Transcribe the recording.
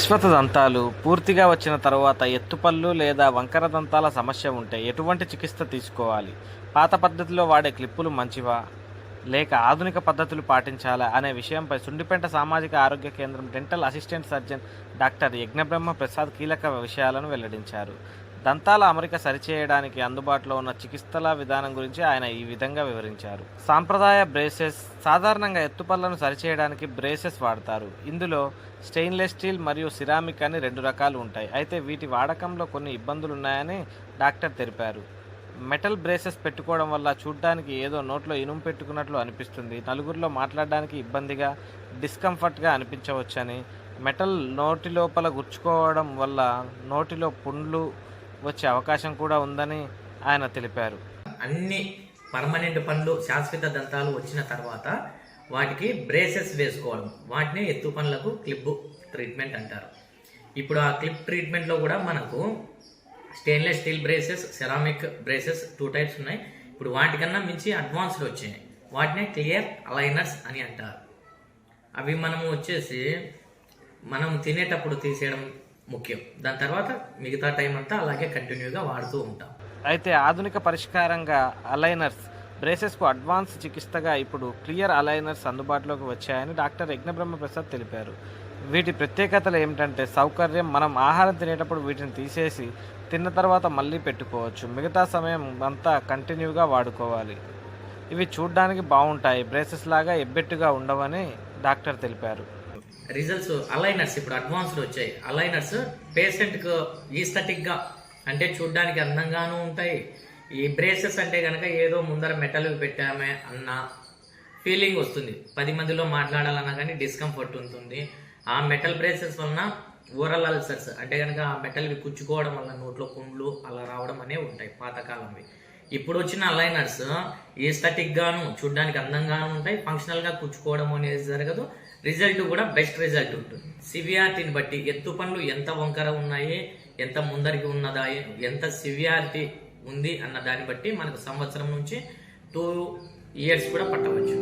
శాశ్వత దంతాలు పూర్తిగా వచ్చిన తరువాత ఎత్తుపళ్ళు లేదా వంకర దంతాల సమస్య ఉంటే ఎటువంటి చికిత్స తీసుకోవాలి? పాత పద్ధతిలో వాడే క్లిప్పులు మంచివా? లేక ఆధునిక పద్ధతులు పాటించాలా? అనే విషయంపై సుండిపేట సామాజిక ఆరోగ్య కేంద్రం dental assistant surgeon doctor Yajnabrahma Prasad కీలక విషయాలను వెల్లడించారు. దంతాల అమరిక సరిచేయడానికి అందుబాటులో ఉన్న చికిత్సల విధానం గురించి ఆయన ఈ విధంగా వివరించారు. సాంప్రదాయ బ్రేసెస్ సాధారణంగా ఎత్తుపళ్ళను సరిచేయడానికి బ్రేసెస్ వాడతారు. ఇందులో స్టెయిన్లెస్ స్టీల్ మరియు సిరామిక్ అని రెండు రకాలు ఉంటాయి. అయితే వీటి వాడకంలో కొన్ని ఇబ్బందులు ఉన్నాయని డాక్టర్ తెలిపారు. మెటల్ బ్రేసెస్ పెట్టుకోవడం వల్ల చూడ్డానికి ఏదో నోట్లో ఇనుము పెట్టుకున్నట్లు అనిపిస్తుంది. నలుగురిలో మాట్లాడడానికి ఇబ్బందిగా డిస్కంఫర్ట్గా అనిపించవచ్చని మెటల్ నోటి లోపల గుచ్చుకోవడం వల్ల నోటిలో పుండ్లు వచ్చే అవకాశం కూడా ఉందని ఆయన తెలిపారు. అన్ని పర్మనెంట్ పనులు శాశ్వత దంతాలు వచ్చిన తర్వాత వాటికి బ్రేసెస్ వేసుకోవడం. వాటిని ఎత్తు పనులకు క్లిప్ ట్రీట్మెంట్ అంటారు. ఇప్పుడు ఆ క్లిప్ ట్రీట్మెంట్లో కూడా మనకు stainless steel braces ceramic braces two types ఉన్నాయి. ఇప్పుడు వాటికన్నా మించి అడ్వాన్స్డ్ వచ్చాయి. వాటిని క్లియర్ అలైనర్స్ అని అంటారు. అవి మనము వచ్చేసి మనం తినేటప్పుడు తీసేయడం ముఖ్యం. దాని తర్వాత మిగతా టైం అంతా అలాగే కంటిన్యూగా వాడుతూ ఉంటాం. అయితే ఆధునిక పరిష్కారంగా అలైనర్స్ బ్రేసెస్కు అడ్వాన్స్ చికిత్సగా ఇప్పుడు క్లియర్ అలైనర్స్ అందుబాటులోకి వచ్చాయని డాక్టర్ యజ్ఞబ్రహ్మ ప్రసాద్ తెలిపారు. వీటి ప్రత్యేకతలు ఏమిటంటే సౌకర్యం మనం ఆహారం తినేటప్పుడు వీటిని తీసేసి తిన్న తర్వాత మళ్ళీ పెట్టుకోవచ్చు. మిగతా సమయం అంతా కంటిన్యూగా వాడుకోవాలి. ఇవి చూడ్డానికి బాగుంటాయి. బ్రేసెస్ లాగా ఎబ్బెట్టుగా ఉండవని డాక్టర్ తెలిపారు. రిజల్ట్స్ అలైనర్స్ ఇప్పుడు అడ్వాన్స్డ్ వచ్చాయి. అలైనర్స్ పేషెంట్కు ఈస్థటిక్గా అంటే చూడ్డానికి అందంగానూ ఉంటాయి. ఈ బ్రేసెస్ అంటే కనుక ఏదో ముందర మెటల్ పెట్టామే అన్న ఫీలింగ్ వస్తుంది. పది మందిలో మాట్లాడాలన్నా కానీ డిస్కంఫర్ట్ ఉంటుంది. ఆ మెటల్ బ్రేసెస్ వలన ఓరల్ అల్సర్స్ అంటే కనుక ఆ మెటల్వి కుచ్చుకోవడం వల్ల నోట్లో పుండ్లు అలా రావడం అనేవి ఉంటాయి పాతకాలంవి. ఇప్పుడు వచ్చిన అలైనర్స్ ఈస్థటిక్ చూడ్డానికి అందంగాను ఉంటాయి. ఫంక్షనల్గా కుచ్చుకోవడం అనేది జరగదు. రిజల్ట్ కూడా బెస్ట్ రిజల్ట్ ఉంటుంది. సివియారిటీని బట్టి ఎత్తు పనులు ఎంత వంకర ఉన్నాయి ఎంత ముందరికి ఉన్నదా ఎంత సివియారిటీ ఉంది అన్న దాన్ని బట్టి మనకు సంవత్సరం నుంచి టూ ఇయర్స్ కూడా పట్టవచ్చు.